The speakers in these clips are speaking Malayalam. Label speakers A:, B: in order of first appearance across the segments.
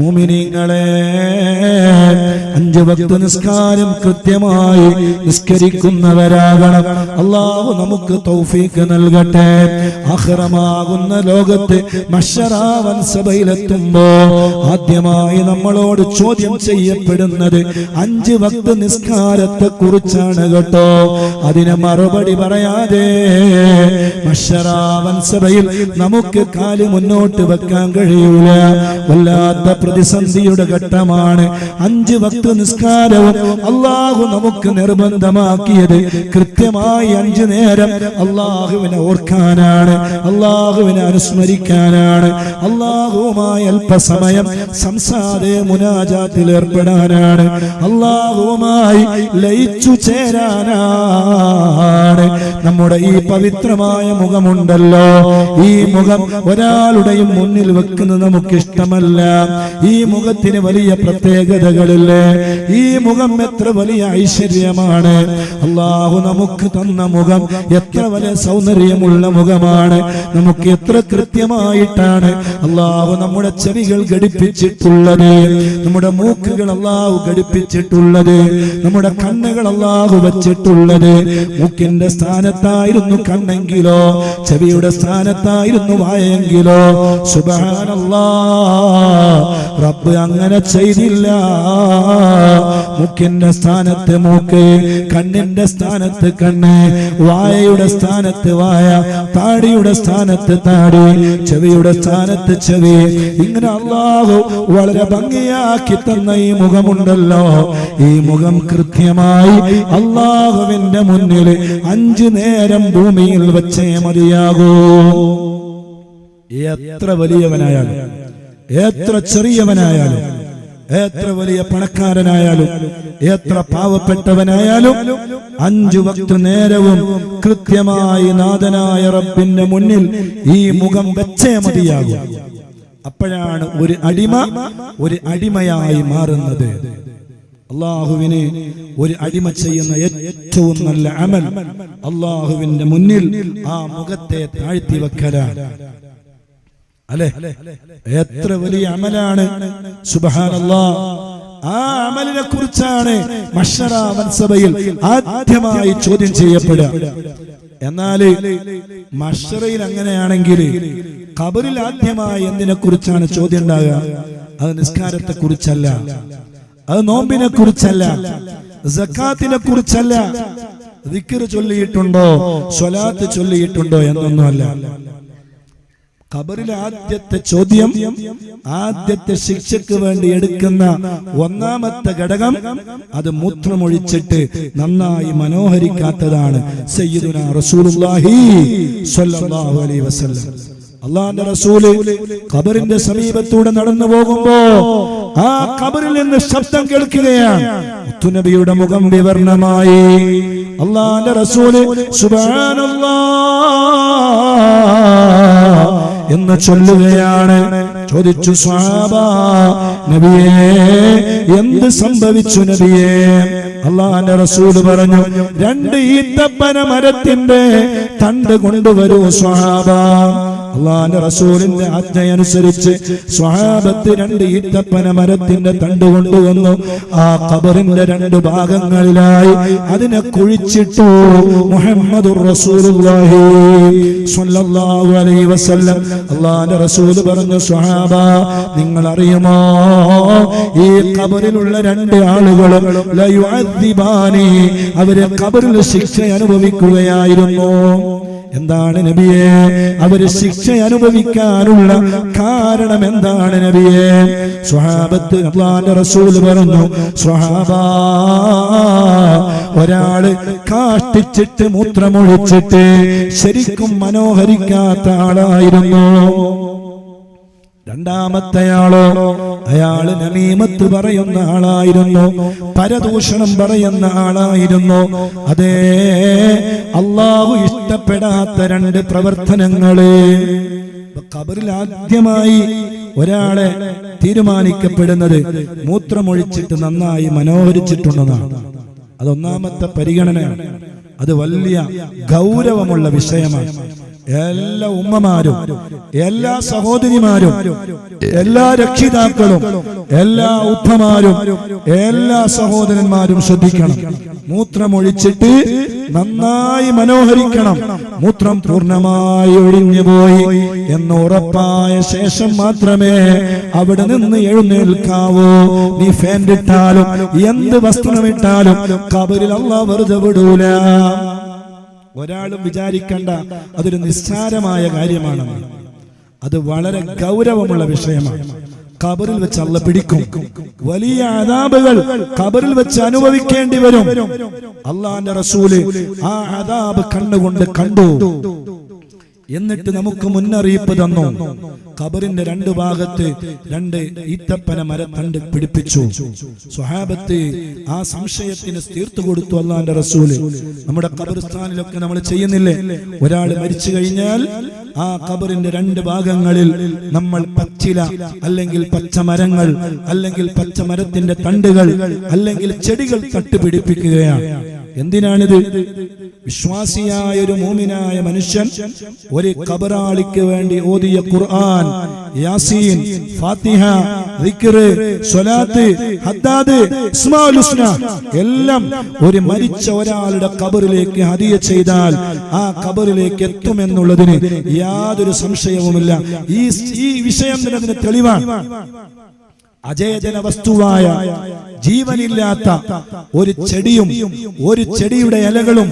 A: മുമിനിങ്ങളെ അഞ്ചു ഭക്ത നിസ്കാരം കൃത്യമായി നിസ്കരിക്കുന്നവരാകണം. അള്ളാഹു നമുക്ക് തൗഫീക്ക് നൽകട്ടെ. അഹ്റമാകുന്ന ലോകത്ത് മഷറാവൻ സഭയിലെത്തുമ്പോ ആദ്യമായി നമ്മളോട് ചോദ്യം ചെയ്യപ്പെടുന്നത് അഞ്ച് ഭക്ത നിസ്കാരത്തെ കുറിച്ചാണ് കേട്ടോ. അതിന് മറുപടി പറയാതെ മഷറാവൻ സഭയിൽ നമുക്ക് കാൽ മുന്നോട്ട് വെക്കാൻ കഴിയൂല. വല്ലാത്ത പ്രതിസന്ധിയുടെ ഘട്ടമാണ്. അഞ്ച് ഭക്ത നിസ്കാരവും അള്ളാഹു നമുക്ക് നിർബന്ധമാക്കിയത് കൃത്യമായി അഞ്ചു നേരം അള്ളാഹുവിനെ ഓർക്കാനാണ് അള്ളാഹുവിനെ അനുസ്മരിക്കാനാണ് അള്ളാഹുവുമായി അല്പസമയം സംസാരെ മുനാജാത്തിൽ ഏർപ്പെടാനാണ് അള്ളാഹുവുമായി ലയിച്ചു ചേരാനാണ്. നമ്മുടെ ഈ പവിത്രമായ മുഖമുണ്ടല്ലോ. ഈ മുഖം ഒരാളുടെയും മുന്നിൽ വെക്കുന്നത് നമുക്ക് ഇഷ്ടമല്ല ഈ മുഖത്തിന് വലിയ പ്രത്യേകതകളില്ലേ? ഈ മുഖം എത്ര വലിയ ഐശ്വര്യമാണ്. അള്ളാഹു നമുക്ക് തന്ന മുഖം എത്ര വലിയ സൗന്ദര്യമുള്ള മുഖമാണ്. നമുക്ക് എത്ര കൃത്യമായിട്ടാണ് അള്ളാഹു നമ്മുടെ ചെവികൾ ഘടിപ്പിച്ചിട്ടുള്ളത്. നമ്മുടെ മൂക്കുകൾ അള്ളാഹു ഘടിപ്പിച്ചിട്ടുള്ളത്. നമ്മുടെ കണ്ണുകൾ അള്ളാഹു വച്ചിട്ടുള്ളത്. മൂക്കിന്റെ സ്ഥാനത്തായിരുന്നു കണ്ണെങ്കിലോ ചെവിയുടെ സ്ഥാനത്തായിരുന്നു വായെങ്കിലോ. സുബാനല്ലാ റബ്ബ് അങ്ങനെ ചെയ്തില്ല. മുക്കിന്റെ സ്ഥാനത്ത് മൂക്ക് കണ്ണിന്റെ സ്ഥാനത്ത് കണ്ണ് വായയുടെ സ്ഥാനത്ത് വായ താടിയുടെ സ്ഥാനത്ത് താടി ചെവിയുടെ സ്ഥാനത്ത് ചെവി. ഇങ്ങനെ അള്ളാഹു വളരെ ഭംഗിയാക്കി തന്ന ഈ മുഖമുണ്ടല്ലോ. ഈ മുഖം കൃത്യമായി അള്ളാഹുവിന്റെ മുന്നിൽ അഞ്ചു നേരം ഭൂമിയിൽ വെച്ചേ മതിയാകൂ. എത്ര വലിയവനായാലും എത്ര ചെറിയവനായാലും എത്ര വലിയ പണക്കാരനായാലും എത്ര പാവപ്പെട്ടവനായാലും അഞ്ചു വക്ത നേരവും കൃത്യമായി നാഥനായ റബ്ബിന്റെ മുന്നിൽ ഈ മുഖം വെച്ചേ മതിയാകും. അപ്പോഴാണ് ഒരു അടിമ ഒരു അടിമയായി മാറുന്നത്. അള്ളാഹുവിനെ ഒരു അടിമ ചെയ്യുന്ന ഏറ്റവും നല്ല അമൽ അള്ളാഹുവിന്റെ മുന്നിൽ ആ മുഖത്തെ താഴ്ത്തി വെക്കലാണ്. അല്ലെ? എത്ര വലിയ അമലാണ്? സുബഹാനല്ലാ. ആ അമലിനെ കുറിച്ചാണ് മഷറാവൻ സഭയിൽ ആദ്യമായി ചോദ്യം ചെയ്യപ്പെടുക. എന്നാൽ മഷറയിൽ അങ്ങനെയാണെങ്കിൽ ഖബറിൽ ആദ്യമായി എന്തിനെ കുറിച്ചാണ് ചോദ്യം ഉണ്ടാകുക? അത് നിസ്കാരത്തെ കുറിച്ചല്ല. അത് നോമ്പിനെ കുറിച്ചല്ല. സക്കാത്തിനെ കുറിച്ചല്ല. ദിക്കർ ചൊല്ലിയിട്ടുണ്ടോ? സ്വലാത്ത് ചൊല്ലിയിട്ടുണ്ടോ എന്നൊന്നുമല്ല. ഖബറിലെ ആദ്യത്തെ ചോദ്യം ആദ്യത്തെ ശിക്ഷയ്ക്ക് വേണ്ടി എടുക്കുന്ന ഒന്നാമത്തെ ഘടകം അത് മൂത്രമൊഴിച്ചിട്ട് നന്നായി മനോഹരിക്കാത്തതാണ് സയ്യിദുന റസൂലുള്ളാഹി സ്വല്ലല്ലാഹു അലൈഹി വസല്ലം. അള്ളാന്റെ റസൂൽ ഖബറിന്റെ സമീപത്തൂടെ നടന്നു പോകുമ്പോ ആ ഖബറിൽ നിന്ന് ശബ്ദം കേൾക്കുകയാണ്. മുത്തുനബിയുടെ മുഖം വിവർണമായി അള്ളാന്റെ റസൂൽ സുബ്ഹാനല്ലാഹ് എന്ന് ചൊല്ലുകയാണ്. ചോദിച്ചു സ്വാബ നബിയേ എന്ത് സംഭവിച്ചു നബിയേ? അള്ളാന്റെ റസൂൽ പറഞ്ഞു രണ്ട് ഈത്തപ്പന മരത്തിന്റെ തണ്ട് കൊണ്ടുവരൂ സ്വാബ അള്ളാന്റെ റസൂലിന്റെ ആജ്ഞയനുസരിച്ച് സ്വഹാബത്ത് രണ്ട് ഈത്തപ്പന മരത്തിന്റെ തണ്ട് കൊണ്ടുവന്നു. ആ ഖബറിന്റെ രണ്ട് ഭാഗങ്ങളിലായി അതിനെ കുഴിച്ചിട്ടു. മുഹമ്മദ് അള്ളാന്റെ റസൂൽ പറഞ്ഞു സ്വഹാബ നിങ്ങൾ അറിയുമോ ഈ ഖബറിലുള്ള രണ്ട് ആളുകളും അവരെ ഖബറിൽ ശിക്ഷ അനുഭവിക്കുകയായിരുന്നു. എന്താണ് നബിയെ? അവർ ശിക്ഷ അനുഭവിക്കാനുള്ള കാരണം എന്താണ് നബിയെ? സ്വഹാബത്ത് അള്ളാന്റെ റസൂൽ പറഞ്ഞു സ്വഹാബ ഒരാൾ കാഷ്ടിച്ചിട്ട് മൂത്രമൊഴിച്ചിട്ട് ശരിക്കും മനോഹരിക്കാത്ത ആളായിരുന്നു. രണ്ടാമത്തെയാളോ അയാൾ നമീമത്ത് പറയുന്ന ആളായിരുന്നു. പരദൂഷണം പറയുന്ന ആളായിരുന്നു. അതേ അള്ളാഹു ഇഷ്ടപ്പെടാത്ത രണ്ട് പ്രവർത്തനങ്ങൾ. ഖബറിൽ ആദ്യമായി ഒരാളെ തീരുമാനിക്കപ്പെടുന്നത് മൂത്രമൊഴിച്ചിട്ട് നന്നായി മനോഹരിച്ചിട്ടുണ്ടെന്നാണ്. അതൊന്നാമത്തെ പരിഗണനയാണ്. അത് വലിയ ഗൗരവമുള്ള വിഷയമാണ്. എല്ലാ ഉമ്മമാരും എല്ലാ സഹോദരിമാരും എല്ലാ രക്ഷിതാക്കളും എല്ലാ ഉപ്പമാരും എല്ലാ സഹോദരന്മാരും ശ്രദ്ധിക്കണം. മൂത്രമൊഴിച്ചിട്ട് നന്നായി മനോഹരിക്കണം. മൂത്രം പൂർണമായി ഒഴിഞ്ഞു പോയി എന്ന് ഉറപ്പായ ശേഷം മാത്രമേ അവിടെ നിന്ന് എഴുന്നേൽക്കാവൂ. നീ ഫാൻ ഇട്ടാലും എന്ത് വസ്ത്രമിട്ടാലും കബറിൽ വെറുതെ വിടൂല. ഒരാളും വിചാരിക്കേണ്ട. അതൊരു നിസ്സാരമായ കാര്യമാണ്. അത് വളരെ ഗൗരവമുള്ള വിഷയമാണ്. ഖബറിൽ വെച്ച് അള്ള പിടിക്കും. വലിയ അതാബുകൾ ഖബറിൽ വെച്ച് അനുഭവിക്കേണ്ടി വരും. അള്ളാന്റെ റസൂൽ ആ അതാബ് കണ്ണുകൊണ്ട് കണ്ടു. എന്നിട്ട് നമുക്ക് മുന്നറിയിപ്പ് തന്നു. ഖബറിന്റെ രണ്ട് ഭാഗത്ത് രണ്ട് ഈത്തപ്പന മരത്തണ്ട് പിടിപ്പിച്ചു. സ്വഹാബത്ത് ആ സംശയത്തിന് തീർത്തു കൊടുത്തു അള്ളാന്റെ റസൂൽ. നമ്മുടെ ഖബർസ്ഥാനിലൊക്കെ നമ്മൾ ചെയ്യുന്നില്ലേ? ഒരാൾ മരിച്ചു കഴിഞ്ഞാൽ ആ ഖബറിന്റെ രണ്ട് ഭാഗങ്ങളിൽ നമ്മൾ പച്ചില അല്ലെങ്കിൽ പച്ചമരങ്ങൾ അല്ലെങ്കിൽ പച്ചമരത്തിന്റെ തണ്ടുകൾ അല്ലെങ്കിൽ ചെടികൾ തട്ടുപിടിപ്പിക്കുകയാണ്. എന്തിനാണിത്? വിശ്വാസിയായ ഒരു മൂമിനായ മനുഷ്യൻ ഒരു കബറാളിക്ക് വേണ്ടി ഓതിയ ഖുർആൻ യാസീൻ ഫാത്തിഹ സ്വലാത്ത് ഹദ്ദാദ് എല്ലാം ഒരു മരിച്ച ഒരാളുടെ കബറിലേക്ക് ഹദിയ ചെയ്താൽ ആ കബറിലേക്ക് എത്തുമെന്നുള്ളതിന് യാതൊരു സംശയവുമില്ല. ഈ ഈ വിഷയം തന്നെ തെളിവാണ്. അചേതന വസ്തുവായ ജീവനില്ലാത്ത ഒരു ചെടിയും ഒരു ചെടിയുടെ ഇലകളും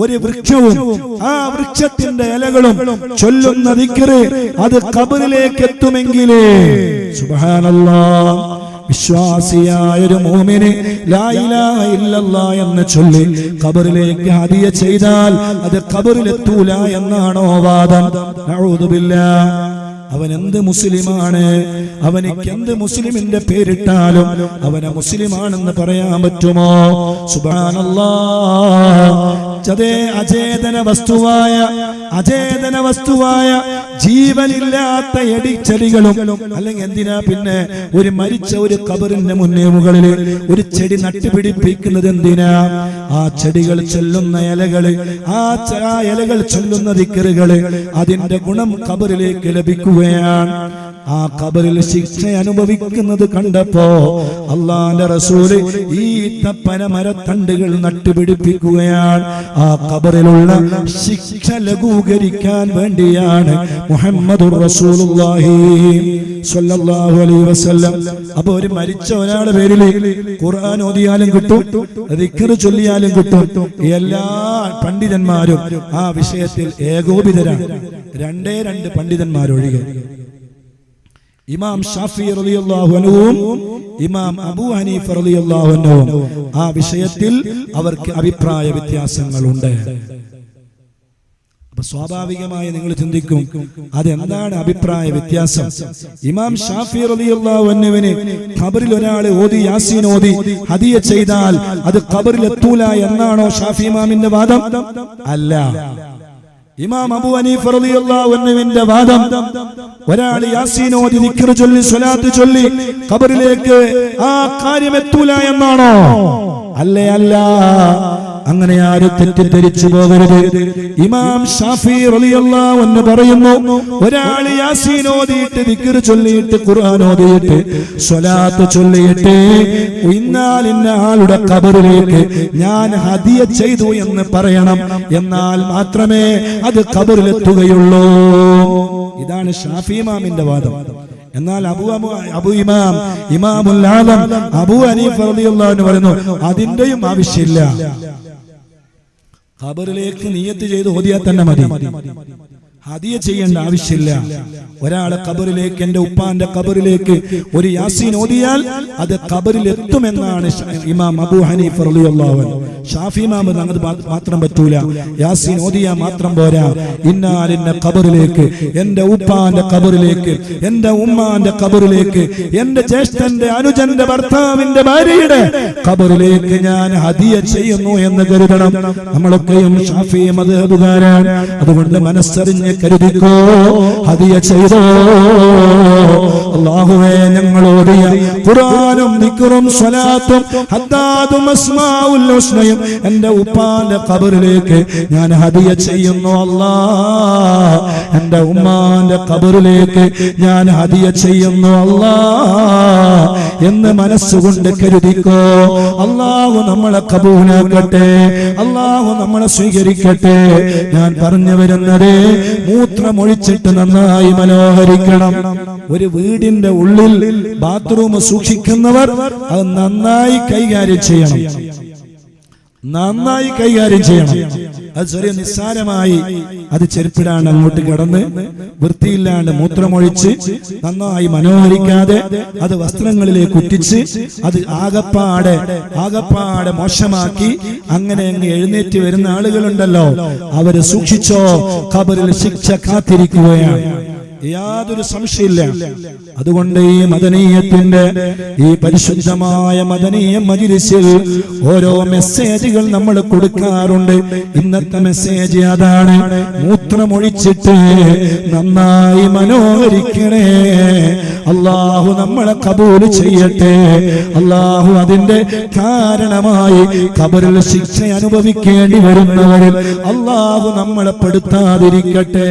A: ഒരു വൃക്ഷവും ആ വൃക്ഷത്തിന്റെ ഇലകളും ചൊല്ലുന്ന വിക്രി അത് കബറിലേക്ക് എത്തുമെങ്കിലേ. സുബ്ഹാനല്ലാ. വിശ്വാസിയായ ഒരു മോമിന് എന്ന് ചൊല്ലി കബറിലേക്ക് ഹദിയ ചെയ്താൽ അത് കബറിലെത്തൂല എന്നാണോ വാദം. അവൻ എന്ത് മുസ്ലിമാണ്? അവനിക്ക് എന്ത് മുസ്ലിമിന്റെ പേരിട്ടാലും അവനെ മുസ്ലിമാണെന്ന് പറയാൻ പറ്റുമോ? സുബാനല്ലാ വസ്തുവായ അചേതന വസ്തുവായ ജീവനില്ലാത്ത എടിച്ചെടികളും അല്ലെങ്കിൽ എന്തിനാ പിന്നെ ഒരു മരിച്ച ഒരു കബറിന്റെ മുന്നേ മുകളിൽ ഒരു ചെടി നട്ടുപിടിപ്പിക്കുന്നത് എന്തിനാ? ആ ചെടികൾ ചൊല്ലുന്ന ഇലകൾ ആ ഇലകൾ ചൊല്ലുന്ന ദിക്കറുകൾ അതിന്റെ ഗുണം കബറിലേക്ക് ലഭിക്കുകയാണ്. ആ കബറിൽ ശിക്ഷ അനുഭവിക്കുന്നത് കണ്ടപ്പോ അള്ളാന്റെ റസൂൽ ഈ തപ്പന മരത്തണ്ടുകൾ നട്ടുപിടിപ്പിക്കുകയാണ്. ആ കബറിലുള്ള ശിക്ഷ ലഘൂകരിക്കാൻ വേണ്ടിയാണ് മുഹമ്മദ് അപ്പൊ ഒരു മരിച്ച ഒരാളുടെ പേരിൽ ഖുർആൻ ഓതിയാലും കിട്ടും റിക്കറ് ചൊല്ലിയാലും കിട്ടും. എല്ലാ പണ്ഡിതന്മാരും ആ വിഷയത്തിൽ ഏകോപിതരാണ്. രണ്ടേ രണ്ട് പണ്ഡിതന്മാരൊഴികെ. ഇമാം ഷാഫി റളിയല്ലാഹു അൻഹുവും ഇമാം അബൂ ഹനീഫ റളിയല്ലാഹു അൻഹുവും ആ വിഷയത്തിൽ അവർക്ക് അഭിപ്രായ വ്യത്യാസങ്ങളുണ്ട്. അപ്പൊ സ്വാഭാവികമായി നിങ്ങൾ ചിന്തിക്കും അതെന്താണ് അഭിപ്രായ വ്യത്യാസം? ഇമാം ഷാഫി അൻഹുവിന് ഖബറിൽ ഒരാൾ ഓതി യാസീൻ ഓതി ഹദിയ ചെയ്താൽ അത് ഖബറിൽ എത്തൂല എന്നാണോ ഷാഫി ഇമാമിന്റെ വാദം? അല്ല. ഇമാം അബു ഹനീഫ റളിയല്ലാഹു അൻഹുവിന്റെ വാദം ഒരാൾ യാസീൻ ഓതി ദിക്ർ ചൊല്ലി സ്വലാത്ത് ചൊല്ലി ഖബറിലേക്ക് ആ കാര്യം എത്തൂല എന്നാണോ? അല്ലേ അല്ല. അങ്ങനെ ആരും തെറ്റിദ്ധരിച്ചു പോകരുത്. ഇമാം ഷാഫി അൻഹു പറയുന്നു ഒരാൾ യാസീൻ ഓതിയിട്ട് ദിക്ർ ചൊല്ലിയിട്ട് ഖുർആൻ ഓതിയിട്ട് സ്വലാത്ത് ചൊല്ലിയിട്ട് ഇന്നാൽ ഇന്ന ആളുടെ ഖബറിലേക്ക് ഞാൻ ഹദിയ ചെയ്തു എന്ന് പറയണം. എന്നാൽ മാത്രമേ അത് ഖബറിലെത്തുകയുള്ളൂ. ഇതാണ് ഷാഫി ഇമാമിന്റെ വാദം. എന്നാൽ അബു അബു- അബു ഇമാം ഇമാമുൽ ആലം അബു ഹനീഫ റളിയല്ലാഹു അൻഹു പറയുന്നു അതിന്റെയും ആവശ്യമില്ല. ഖബറിലേക്ക് നീയത്ത് ചെയ്ത് ഓതിയാൽ തന്നെ മതി. ഹദിയ ചെയ്യേണ്ട ആവശ്യമില്ല. ഒരാളെ കബറിലേക്ക് എന്റെ ഉപ്പാന്റെ കബറിലേക്ക് ഒരു യാസീൻ ഓതിയാൽ അത് കബറിൽ എത്തുമെന്നാണ് ഇമാം അബു ഹനീഫ് റളിയല്ലാഹു ഷാഫി ഇമാം അത് മാത്രം പറ്റൂല. യാസീൻ ഓതിയാ മാത്രം പോരാ. ഇന്നാലിന്റെ കബറിലേക്ക് എന്റെ ഉപ്പാന്റെ കബറിലേക്ക് എന്റെ ഉമ്മാന്റെ കബറിലേക്ക് എന്റെ ജ്യേഷ്ഠന്റെ അനുജന്റെ ഭർത്താവിന്റെ ഭാര്യയുടെ ഖബറിലേക്ക് ഞാൻ ഹദിയ ചെയ്യുന്നു എന്ന് കരുതണം. നമ്മളൊക്കെയും ഷാഫി മദ്ഹബുകാരാണ്. അതുകൊണ്ട് മനസ്സറിഞ്ഞ് കരുതിക്കോ? ഹദിയ ചെയ്തോ? അള്ളാഹുവേ ഞങ്ങൾ ഓടിയ ഖുർആനും ദിക്റും സ്വലാത്തും ഹദ്ദാദും അസ്മാഉൽ ഹുസ്നയും എന്റെ ഉപ്പാന്റെ ഖബറിലേക്ക് ഞാൻ ഹദിയ ചെയ്യുന്നു അല്ലാ. എന്റെ ഉമ്മാന്റെ ഖബറിലേക്ക് ഞാൻ ഹദിയ ചെയ്യുന്നു അല്ലാ. എന്ന് മനസ്സുകൊണ്ട് കരുതിക്കോ അള്ളാഹു നമ്മളെ കബൂലാക്കട്ടെ അള്ളാഹു നമ്മളെ സ്വീകരിക്കട്ടെ. ഞാൻ പറഞ്ഞു വരുന്നത് മൂത്രമൊഴിച്ചിട്ട് നന്നായി മനോഹരിക്കണം. ഒരു വീടിന്റെ ഉള്ളിൽ ബാത്റൂം സൂക്ഷിക്കുന്നവർ അത് നന്നായി കൈകാര്യം ചെയ്യണം. നന്നായി കൈകാര്യം ചെയ്യണം. അത് ചെറിയ നിസ്സാരമായി അത് ചെരുപ്പിടാണ്ട് അങ്ങോട്ട് കിടന്ന് വൃത്തിയില്ലാണ്ട് മൂത്രമൊഴിച്ച് നന്നായി മനോഹരിക്കാതെ അത് വസ്ത്രങ്ങളിലേക്ക് കുറ്റിച്ച് അത് ആകപ്പാടെ ആകപ്പാടെ മോശമാക്കി അങ്ങനെ അങ്ങ് എഴുന്നേറ്റ് വരുന്ന ആളുകളുണ്ടല്ലോ. അവർ സൂക്ഷിച്ചോ ഖബറിൽ ശിക്ഷ കാത്തിരിക്കുകയാണ്. യാതൊരു സംശയമില്ല അതുകൊണ്ട് ഈ മദനീയത്തിന്റെ ഈ പരിശുദ്ധമായ മദനീയ മജിലിസിൽ ഓരോ മെസ്സേജുകൾ നമ്മൾ കൊടുക്കാറുണ്ട്. ഇന്നത്തെ മെസ്സേജ് അതാണ്. മൂത്രമൊഴിച്ചിട്ട് നന്നായി മനോഹരിക്കണേ. അള്ളാഹു നമ്മളെ കബൂൽ ചെയ്യട്ടെ. അള്ളാഹു അതിന്റെ കാരണമായി കബറിൽ ശിക്ഷ അനുഭവിക്കേണ്ടി വരുന്നവരിൽ അള്ളാഹു നമ്മളെ പെടുത്താതിരിക്കട്ടെ.